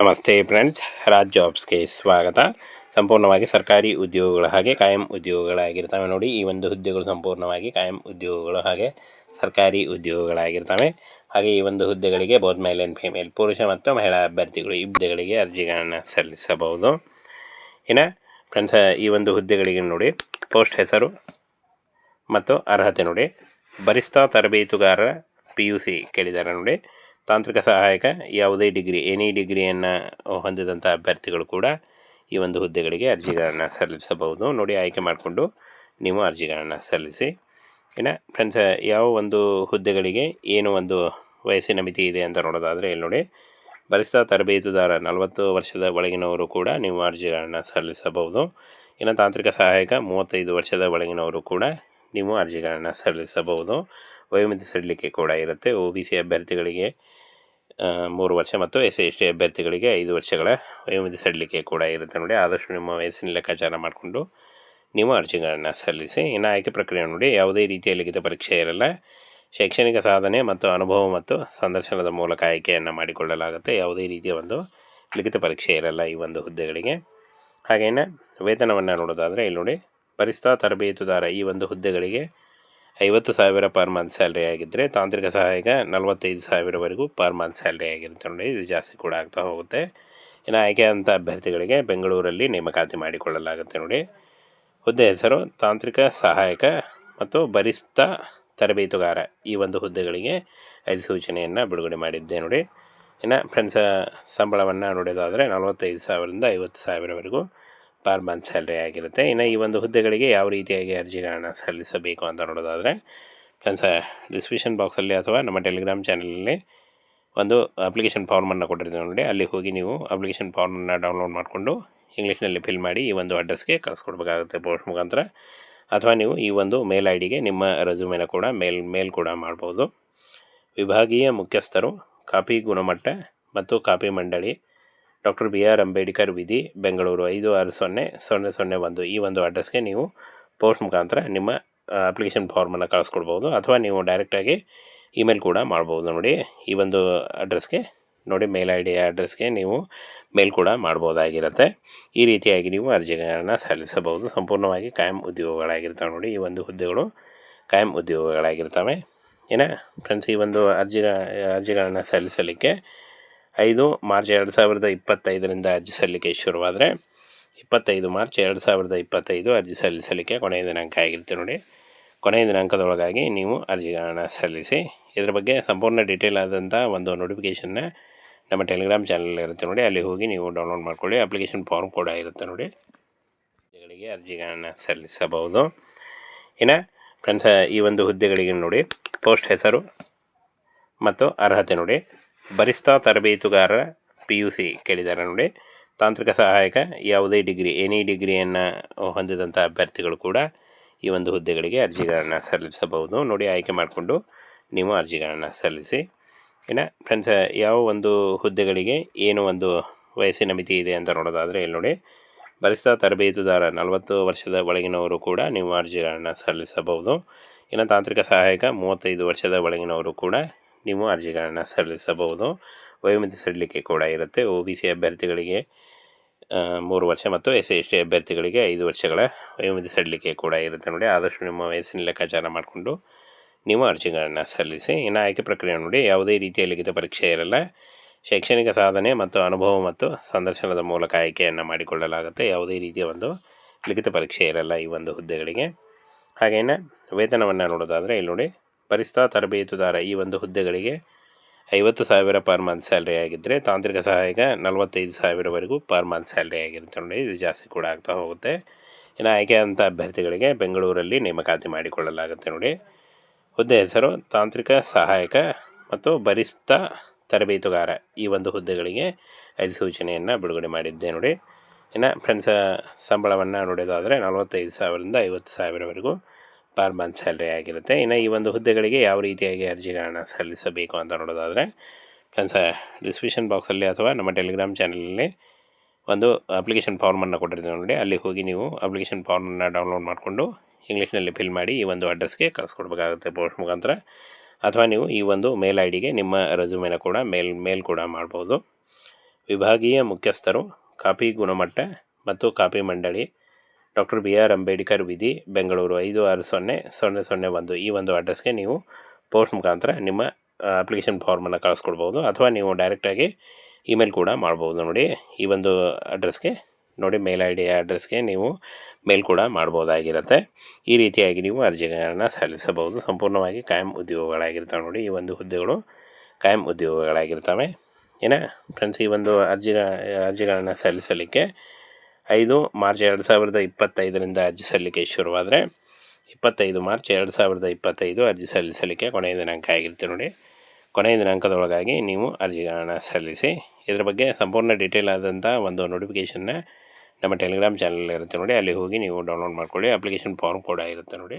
ನಮಸ್ತೆ ಫ್ರೆಂಡ್ಸ್ ರಾಜ್ ಜಾಬ್ಸ್ಗೆ ಸ್ವಾಗತ. ಸಂಪೂರ್ಣವಾಗಿ ಸರ್ಕಾರಿ ಉದ್ಯೋಗಗಳ ಹಾಗೆ ಕಾಯಂ ಉದ್ಯೋಗಗಳಾಗಿರ್ತವೆ ನೋಡಿ. ಈ ಒಂದು ಹುದ್ದೆಗಳು ಸಂಪೂರ್ಣವಾಗಿ ಕಾಯಂ ಉದ್ಯೋಗಗಳು ಹಾಗೆ ಸರ್ಕಾರಿ ಉದ್ಯೋಗಗಳಾಗಿರ್ತವೆ. ಹಾಗೆ ಈ ಒಂದು ಹುದ್ದೆಗಳಿಗೆ ಬೋತ್ ಮೇಲ್ ಆ್ಯಂಡ್ ಫಿಮೇಲ್ ಪುರುಷ ಮತ್ತು ಮಹಿಳಾ ಅಭ್ಯರ್ಥಿಗಳು ಈ ಹುದ್ದೆಗಳಿಗೆ ಅರ್ಜಿಗಳನ್ನು ಸಲ್ಲಿಸಬಹುದು. ಇನ್ನು ಫ್ರೆಂಡ್ಸ್ ಈ ಒಂದು ಹುದ್ದೆಗಳಿಗೆ ನೋಡಿ ಪೋಸ್ಟ್ ಹೆಸರು ಮತ್ತು ಅರ್ಹತೆ ನೋಡಿ. ಬರಿಸ್ತಾ ತರಬೇತುಗಾರರ ಪಿ ಯು ಸಿ ಕೇಳಿದ್ದಾರೆ ನೋಡಿ. ತಾಂತ್ರಿಕ ಸಹಾಯಕ ಯಾವುದೇ ಡಿಗ್ರಿ ಎನಿ ಡಿಗ್ರಿಯನ್ನು ಹೊಂದಿದಂಥ ಅಭ್ಯರ್ಥಿಗಳು ಕೂಡ ಈ ಒಂದು ಹುದ್ದೆಗಳಿಗೆ ಅರ್ಜಿಗಳನ್ನು ಸಲ್ಲಿಸಬಹುದು. ನೋಡಿ, ಆಯ್ಕೆ ಮಾಡಿಕೊಂಡು ನೀವು ಅರ್ಜಿಗಳನ್ನು ಸಲ್ಲಿಸಿ. ಇನ್ನು ಫ್ರೆಂಡ್ಸ್ ಯಾವ ಒಂದು ಹುದ್ದೆಗಳಿಗೆ ಏನು ಒಂದು ವಯಸ್ಸಿನ ಮಿತಿ ಇದೆ ಅಂತ ನೋಡೋದಾದರೆ ಇಲ್ಲಿ ನೋಡಿ, ಬರಿಸ್ತಾ ತರಬೇತುದಾರ ನಲವತ್ತು ವರ್ಷದ ಒಳಗಿನವರು ಕೂಡ ನೀವು ಅರ್ಜಿಗಳನ್ನು ಸಲ್ಲಿಸಬಹುದು. ಇನ್ನು ತಾಂತ್ರಿಕ ಸಹಾಯಕ ಮೂವತ್ತೈದು ವರ್ಷದ ಒಳಗಿನವರು ಕೂಡ ನೀವು ಅರ್ಜಿಗಳನ್ನು ಸಲ್ಲಿಸಬಹುದು. ವಯೋಮಿತಿ ಸಡಿಲಿಕೆ ಕೂಡ ಇರುತ್ತೆ. ಒ ಬಿ ಸಿ ಅಭ್ಯರ್ಥಿಗಳಿಗೆ ಮೂರು ವರ್ಷ ಮತ್ತು ಎಸ್ ಎಸ್ ಟಿ ಅಭ್ಯರ್ಥಿಗಳಿಗೆ ಐದು ವರ್ಷಗಳ ವಯೋಮಿತಿ ಸಡಿಲಿಕೆ ಕೂಡ ಇರುತ್ತೆ ನೋಡಿ. ಆದಷ್ಟು ನಿಮ್ಮ ವಯಸ್ಸಿನ ಲೆಕ್ಕಾಚಾರ ಮಾಡಿಕೊಂಡು ನೀವು ಅರ್ಜಿಗಳನ್ನು ಸಲ್ಲಿಸಿ. ಇನ್ನು ಆಯ್ಕೆ ಪ್ರಕ್ರಿಯೆ ನೋಡಿ, ಯಾವುದೇ ರೀತಿಯ ಲಿಖಿತ ಪರೀಕ್ಷೆ ಇರಲ್ಲ. ಶೈಕ್ಷಣಿಕ ಸಾಧನೆ ಮತ್ತು ಅನುಭವ ಮತ್ತು ಸಂದರ್ಶನದ ಮೂಲಕ ಆಯ್ಕೆಯನ್ನು ಮಾಡಿಕೊಳ್ಳಲಾಗುತ್ತೆ. ಯಾವುದೇ ರೀತಿಯ ಒಂದು ಲಿಖಿತ ಪರೀಕ್ಷೆ ಇರಲ್ಲ ಈ ಒಂದು ಹುದ್ದೆಗಳಿಗೆ. ಹಾಗೇನೆ ವೇತನವನ್ನು ನೋಡೋದಾದರೆ ಇಲ್ಲಿ ನೋಡಿ ಪರಿಸ್ತಾ ತರಬೇತುದಾರ ಈ ಒಂದು ಹುದ್ದೆಗಳಿಗೆ ಐವತ್ತು ಸಾವಿರ ಪರ್ ಮಂತ್ ಸ್ಯಾಲ್ರಿ ಆಗಿದ್ದರೆ ತಾಂತ್ರಿಕ ಸಹಾಯಕ ನಲವತ್ತೈದು ಸಾವಿರವರೆಗೂ ಪರ್ ಮಂತ್ ಸ್ಯಾಲ್ರಿ ಆಗಿರುತ್ತೆ ನೋಡಿ, ಇದು ಜಾಸ್ತಿ ಕೂಡ ಆಗ್ತಾ ಹೋಗುತ್ತೆ. ಇನ್ನು ಆಯ್ಕೆಯಾದಂಥ ಅಭ್ಯರ್ಥಿಗಳಿಗೆ ಬೆಂಗಳೂರಲ್ಲಿ ನೇಮಕಾತಿ ಮಾಡಿಕೊಳ್ಳಲಾಗುತ್ತೆ ನೋಡಿ. ಹುದ್ದೆ ಹೆಸರು ತಾಂತ್ರಿಕ ಸಹಾಯಕ ಮತ್ತು ಬರಿಸ್ತಾ ತರಬೇತುಗಾರ ಈ ಒಂದು ಹುದ್ದೆಗಳಿಗೆ ಅಧಿಸೂಚನೆಯನ್ನು ಬಿಡುಗಡೆ ಮಾಡಿದ್ದೆ ನೋಡಿ. ಇನ್ನು ಫ್ರೆಂಡ್ಸ್, ಸಂಬಳವನ್ನು ನೋಡೋದಾದರೆ ನಲವತ್ತೈದು ಸಾವಿರದಿಂದ ಐವತ್ತು ಸಾವಿರವರೆಗೂ ಪರ್ ಮಂತ್ ಸ್ಯಾಲ್ರಿ ಆಗಿರುತ್ತೆ. ಇನ್ನು ಈ ಒಂದು ಹುದ್ದೆಗಳಿಗೆ ಯಾವ ರೀತಿಯಾಗಿ ಅರ್ಜಿಗಳನ್ನು ಸಲ್ಲಿಸಬೇಕು ಅಂತ ನೋಡೋದಾದರೆ ಫ್ರೆಂಡ್ಸ್ ಡಿಸ್ಕ್ರಿಪ್ಷನ್ ಬಾಕ್ಸಲ್ಲಿ ಅಥವಾ ನಮ್ಮ ಟೆಲಿಗ್ರಾಮ್ ಚಾನಲಲ್ಲಿ ಒಂದು ಅಪ್ಲಿಕೇಶನ್ ಫಾರ್ಮನ್ನು ಕೊಟ್ಟಿರ್ತೀವಿ ನೋಡಿ. ಅಲ್ಲಿ ಹೋಗಿ ನೀವು ಅಪ್ಲಿಕೇಶನ್ ಫಾರ್ಮನ್ನು ಡೌನ್ಲೋಡ್ ಮಾಡಿಕೊಂಡು ಇಂಗ್ಲೀಷ್ನಲ್ಲಿ ಫಿಲ್ ಮಾಡಿ ಈ ಒಂದು ಅಡ್ರೆಸ್ಗೆ ಕಳಿಸ್ಕೊಡ್ಬೇಕಾಗುತ್ತೆ ಪೋಸ್ಟ್ ಮುಖಾಂತರ. ಅಥವಾ ನೀವು ಈ ಒಂದು ಮೇಲ್ ಐ ಡಿಗೆ ನಿಮ್ಮ ರೆಸ್ಯೂಮೆನ ಕೂಡ ಮೇಲ್ ಮೇಲ್ ಕೂಡ ಮಾಡ್ಬೋದು. ವಿಭಾಗೀಯ ಮುಖ್ಯಸ್ಥರು, ಕಾಪಿ ಗುಣಮಟ್ಟ ಮತ್ತು ಕಾಪಿ ಮಂಡಳಿ ಡಾಕ್ಟರ್ ಬಿ ಆರ್ ಅಂಬೇಡ್ಕರ್ ವಿಧಿ, ಬೆಂಗಳೂರು ಐದು ಆರು ಸೊನ್ನೆ ಸೊನ್ನೆ ಸೊನ್ನೆ ಒಂದು. ಈ ಒಂದು ಅಡ್ರೆಸ್ಗೆ ನೀವು ಪೋಸ್ಟ್ ಮುಖಾಂತರ ನಿಮ್ಮ ಅಪ್ಲಿಕೇಶನ್ ಫಾರ್ಮನ್ನು ಕಳಿಸ್ಕೊಡ್ಬೋದು ಅಥವಾ ನೀವು ಡೈರೆಕ್ಟಾಗಿ ಇಮೇಲ್ ಕೂಡ ಮಾಡ್ಬೋದು ನೋಡಿ. ಈ ಒಂದು ಅಡ್ರೆಸ್ಗೆ ನೋಡಿ, ಮೇಲ್ ಐ ಡಿ ಅಡ್ರೆಸ್ಗೆ ನೀವು ಮೇಲ್ ಕೂಡ ಮಾಡ್ಬೋದಾಗಿರುತ್ತೆ. ಈ ರೀತಿಯಾಗಿ ನೀವು ಅರ್ಜಿಗಳನ್ನು ಸಲ್ಲಿಸಬಹುದು. ಸಂಪೂರ್ಣವಾಗಿ ಕಾಯಂ ಉದ್ಯೋಗಗಳಾಗಿರ್ತವೆ ನೋಡಿ, ಈ ಒಂದು ಹುದ್ದೆಗಳು ಕಾಯಂ ಉದ್ಯೋಗಗಳಾಗಿರ್ತವೆ. ಏನ ಫ್ರೆಂಡ್ಸ್ ಈ ಒಂದು ಅರ್ಜಿ ಅರ್ಜಿಗಳನ್ನು ಸಲ್ಲಿಸಲಿಕ್ಕೆ ಐದು ಮಾರ್ಚ್ ಎರಡು ಸಾವಿರದ ಇಪ್ಪತ್ತೈದರಿಂದ ಅರ್ಜಿ ಸಲ್ಲಿಕೆ ಶುರುವಾದರೆ ಇಪ್ಪತ್ತೈದು ಮಾರ್ಚ್ ಎರಡು ಸಾವಿರದ ಇಪ್ಪತ್ತೈದು ಅರ್ಜಿ ಸಲ್ಲಿಸಲಿಕ್ಕೆ ಕೊನೆಯ ದಿನಾಂಕ ಆಗಿರುತ್ತೆ ನೋಡಿ. ಕೊನೆಯ ದಿನಾಂಕದೊಳಗಾಗಿ ನೀವು ಅರ್ಜಿಗಳನ್ನು ಸಲ್ಲಿಸಿ, ಇದರ ಬಗ್ಗೆ ಸಂಪೂರ್ಣ ಡೀಟೇಲ್ ಆದಂಥ ಒಂದು ನೋಟಿಫಿಕೇಷನ್ನ ನಮ್ಮ ಟೆಲಿಗ್ರಾಮ್ ಚಾನಲ್ ಇರುತ್ತೆ ನೋಡಿ. ಅಲ್ಲಿ ಹೋಗಿ ನೀವು ಡೌನ್ಲೋಡ್ ಮಾಡ್ಕೊಳ್ಳಿ. ಅಪ್ಲಿಕೇಶನ್ ಫಾರ್ಮ್ ಕೂಡ ಇರುತ್ತೆ ನೋಡಿ. ಹುದ್ದೆಗಳಿಗೆ ಅರ್ಜಿಗಳನ್ನು ಸಲ್ಲಿಸಬಹುದು. ಇನ್ನು ಫ್ರೆಂಡ್ಸ್ ಈ ಒಂದು ಹುದ್ದೆಗಳಿಗೆ ನೋಡಿ ಪೋಸ್ಟ್ ಹೆಸರು ಮತ್ತು ಅರ್ಹತೆ ನೋಡಿ. ಬರಿಸ್ತಾ ತರಬೇತುಗಾರ ಪಿ ಯು ಸಿ ಕೇಳಿದ್ದಾರೆ ನೋಡಿ. ತಾಂತ್ರಿಕ ಸಹಾಯಕ, ಯಾವುದೇ ಡಿಗ್ರಿ ಎನಿ ಡಿಗ್ರಿಯನ್ನು ಹೊಂದಿದಂಥ ಅಭ್ಯರ್ಥಿಗಳು ಕೂಡ ಈ ಒಂದು ಹುದ್ದೆಗಳಿಗೆ ಅರ್ಜಿಗಳನ್ನು ಸಲ್ಲಿಸಬಹುದು. ನೋಡಿ, ಆಯ್ಕೆ ಮಾಡಿಕೊಂಡು ನೀವು ಅರ್ಜಿಗಳನ್ನು ಸಲ್ಲಿಸಿ. ಇನ್ನು ಫ್ರೆಂಡ್ಸ್ ಯಾವ ಒಂದು ಹುದ್ದೆಗಳಿಗೆ ಏನು ಒಂದು ವಯಸ್ಸಿನ ಮಿತಿ ಇದೆ ಅಂತ ನೋಡೋದಾದರೆ ಇಲ್ಲಿ ನೋಡಿ. ಬರಿಸ್ತಾ ತರಬೇತುದಾರ ನಲವತ್ತು ವರ್ಷದ ಒಳಗಿನವರು ಕೂಡ ನೀವು ಅರ್ಜಿಗಳನ್ನು ಸಲ್ಲಿಸಬಹುದು. ಇನ್ನು ತಾಂತ್ರಿಕ ಸಹಾಯಕ, ಮೂವತ್ತೈದು ವರ್ಷದ ಒಳಗಿನವರು ಕೂಡ ನೀವು ಅರ್ಜಿಗಳನ್ನು ಸಲ್ಲಿಸಬಹುದು. ವಯೋಮಿತಿ ಸಡಿಲಿಕೆ ಕೂಡ ಇರುತ್ತೆ. ಒ ಬಿ ಸಿ ಅಭ್ಯರ್ಥಿಗಳಿಗೆ ಮೂರು ವರ್ಷ ಮತ್ತು ಎಸ್ ಎಸ್ ಟಿ ಅಭ್ಯರ್ಥಿಗಳಿಗೆ ಐದು ವರ್ಷಗಳ ವಯೋಮಿತಿ ಸಡಿಲಿಕೆ ಕೂಡ ಇರುತ್ತೆ ನೋಡಿ. ಆದಷ್ಟು ನಿಮ್ಮ ವಯಸ್ಸಿನ ಲೆಕ್ಕಾಚಾರ ಮಾಡಿಕೊಂಡು ನೀವು ಅರ್ಜಿಗಳನ್ನು ಸಲ್ಲಿಸಿ. ಇನ್ನು ಆಯ್ಕೆ ಪ್ರಕ್ರಿಯೆ ನೋಡಿ, ಯಾವುದೇ ರೀತಿಯ ಲಿಖಿತ ಪರೀಕ್ಷೆ ಇರಲ್ಲ. ಶೈಕ್ಷಣಿಕ ಸಾಧನೆ ಮತ್ತು ಅನುಭವ ಮತ್ತು ಸಂದರ್ಶನದ ಮೂಲಕ ಆಯ್ಕೆಯನ್ನು ಮಾಡಿಕೊಳ್ಳಲಾಗುತ್ತೆ. ಯಾವುದೇ ರೀತಿಯ ಒಂದು ಲಿಖಿತ ಪರೀಕ್ಷೆ ಇರಲ್ಲ ಈ ಒಂದು ಹುದ್ದೆಗಳಿಗೆ. ಹಾಗೇನೆ ವೇತನವನ್ನು ನೋಡೋದಾದರೆ ಇಲ್ಲಿ ನೋಡಿ ಪರಿಸ್ತಾ ತರಬೇತುದಾರ ಈ ಒಂದು ಹುದ್ದೆಗಳಿಗೆ ಐವತ್ತು ಸಾವಿರ ಪರ್ ಮಂತ್ ಸ್ಯಾಲ್ರಿ ಆಗಿದ್ದರೆ ತಾಂತ್ರಿಕ ಸಹಾಯಕ ನಲವತ್ತೈದು ಸಾವಿರವರೆಗೂ ಪರ್ ಮಂತ್ ಸ್ಯಾಲ್ರಿ ಆಗಿರುತ್ತೆ ನೋಡಿ, ಇದು ಜಾಸ್ತಿ ಕೂಡ ಆಗ್ತಾ ಹೋಗುತ್ತೆ. ಇನ್ನು ಆಯ್ಕೆಯಾದಂಥ ಅಭ್ಯರ್ಥಿಗಳಿಗೆ ಬೆಂಗಳೂರಲ್ಲಿ ನೇಮಕಾತಿ ಮಾಡಿಕೊಳ್ಳಲಾಗುತ್ತೆ ನೋಡಿ. ಹುದ್ದೆ ಹೆಸರು ತಾಂತ್ರಿಕ ಸಹಾಯಕ ಮತ್ತು ಬರಿಸ್ತಾ ತರಬೇತುಗಾರ ಈ ಒಂದು ಹುದ್ದೆಗಳಿಗೆ ಅಧಿಸೂಚನೆಯನ್ನು ಬಿಡುಗಡೆ ಮಾಡಿದ್ದೆ ನೋಡಿ. ಇನ್ನು ಫ್ರೆಂಡ್ಸ್, ಸಂಬಳವನ್ನು ನೋಡೋದಾದರೆ ನಲವತ್ತೈದು ಸಾವಿರದಿಂದ ಐವತ್ತು ಸಾವಿರವರೆಗೂ ಪರ್ ಮಂತ್ ಸ್ಯಾಲ್ರಿ ಆಗಿರುತ್ತೆ. ಇನ್ನು ಈ ಒಂದು ಹುದ್ದೆಗಳಿಗೆ ಯಾವ ರೀತಿಯಾಗಿ ಅರ್ಜಿಗಳನ್ನು ಸಲ್ಲಿಸಬೇಕು ಅಂತ ನೋಡೋದಾದರೆ ಫ್ರೆಂಡ್ಸ್ ಡಿಸ್ಕ್ರಿಪ್ಷನ್ ಬಾಕ್ಸಲ್ಲಿ ಅಥವಾ ನಮ್ಮ ಟೆಲಿಗ್ರಾಮ್ ಚಾನಲಲ್ಲಿ ಒಂದು ಅಪ್ಲಿಕೇಶನ್ ಫಾರ್ಮನ್ನು ಕೊಟ್ಟಿರ್ತೀವಿ ನೋಡಿ. ಅಲ್ಲಿ ಹೋಗಿ ನೀವು ಅಪ್ಲಿಕೇಶನ್ ಫಾರ್ಮನ್ನು ಡೌನ್ಲೋಡ್ ಮಾಡಿಕೊಂಡು ಇಂಗ್ಲೀಷ್ನಲ್ಲಿ ಫಿಲ್ ಮಾಡಿ ಈ ಒಂದು ಅಡ್ರೆಸ್ಗೆ ಕಳಿಸ್ಕೊಡ್ಬೇಕಾಗುತ್ತೆ ಪೋಸ್ಟ್ ಮುಖಾಂತರ. ಅಥವಾ ನೀವು ಈ ಒಂದು ಮೇಲ್ ಐ ಡಿಗೆ ನಿಮ್ಮ ರೆಸ್ಯೂಮೆನ ಕೂಡ ಮೇಲ್ ಮೇಲ್ ಕೂಡ ಮಾಡ್ಬೋದು. ವಿಭಾಗೀಯ ಮುಖ್ಯಸ್ಥರು, ಕಾಪಿ ಗುಣಮಟ್ಟ ಮತ್ತು ಕಾಪಿ ಮಂಡಳಿ ಡಾಕ್ಟರ್ ಬಿ ಆರ್ ಅಂಬೇಡ್ಕರ್ ವಿಧಿ ಬೆಂಗಳೂರು ಐದು ಆರು ಸೊನ್ನೆ ಸೊನ್ನೆ ಸೊನ್ನೆ ಒಂದು. ಈ ಒಂದು ಅಡ್ರೆಸ್ಗೆ ನೀವು ಪೋಸ್ಟ್ ಮುಖಾಂತರ ನಿಮ್ಮ ಅಪ್ಲಿಕೇಶನ್ ಫಾರ್ಮನ್ನು ಕಳಿಸ್ಕೊಡ್ಬೋದು, ಅಥವಾ ನೀವು ಡೈರೆಕ್ಟಾಗಿ ಇಮೇಲ್ ಕೂಡ ಮಾಡ್ಬೋದು ನೋಡಿ. ಈ ಒಂದು ಅಡ್ರೆಸ್ಗೆ ನೋಡಿ ಮೇಲ್ ಐ ಡಿ ಅಡ್ರೆಸ್ಗೆ ನೀವು ಮೇಲ್ ಕೂಡ ಮಾಡ್ಬೋದಾಗಿರುತ್ತೆ. ಈ ರೀತಿಯಾಗಿ ನೀವು ಅರ್ಜಿಗಳನ್ನು ಸಲ್ಲಿಸಬಹುದು. ಸಂಪೂರ್ಣವಾಗಿ ಕಾಯಂ ಉದ್ಯೋಗಗಳಾಗಿರ್ತವೆ ನೋಡಿ, ಈ ಒಂದು ಹುದ್ದೆಗಳು ಕಾಯಂ ಉದ್ಯೋಗಗಳಾಗಿರ್ತವೆ. ಏನ ಫ್ರೆಂಡ್ಸ್ ಈ ಒಂದು ಅರ್ಜಿ ಅರ್ಜಿಗಳನ್ನು ಸಲ್ಲಿಸಲಿಕ್ಕೆ ಐದು ಮಾರ್ಚ್ ಎರಡು ಸಾವಿರದ ಇಪ್ಪತ್ತೈದರಿಂದ ಅರ್ಜಿ ಸಲ್ಲಿಕೆ ಶುರುವಾದರೆ ಇಪ್ಪತ್ತೈದು ಮಾರ್ಚ್ ಎರಡು ಸಾವಿರದ ಇಪ್ಪತ್ತೈದು ಅರ್ಜಿ ಸಲ್ಲಿಸಲಿಕ್ಕೆ ಕೊನೆಯ ದಿನಾಂಕ ಆಗಿರುತ್ತೆ ನೋಡಿ. ಕೊನೆಯ ದಿನಾಂಕದೊಳಗಾಗಿ ನೀವು ಅರ್ಜಿಗಳನ್ನು ಸಲ್ಲಿಸಿ, ಇದರ ಬಗ್ಗೆ ಸಂಪೂರ್ಣ ಡೀಟೇಲ್ ಆದಂಥ ಒಂದು ನೋಟಿಫಿಕೇಷನ್ನ ನಮ್ಮ ಟೆಲಿಗ್ರಾಮ್ ಚಾನಲ್ ಇರುತ್ತೆ ನೋಡಿ. ಅಲ್ಲಿ ಹೋಗಿ ನೀವು ಡೌನ್ಲೋಡ್ ಮಾಡ್ಕೊಳ್ಳಿ. ಅಪ್ಲಿಕೇಶನ್ ಫಾರ್ಮ್ ಕೂಡ ಇರುತ್ತೆ ನೋಡಿ.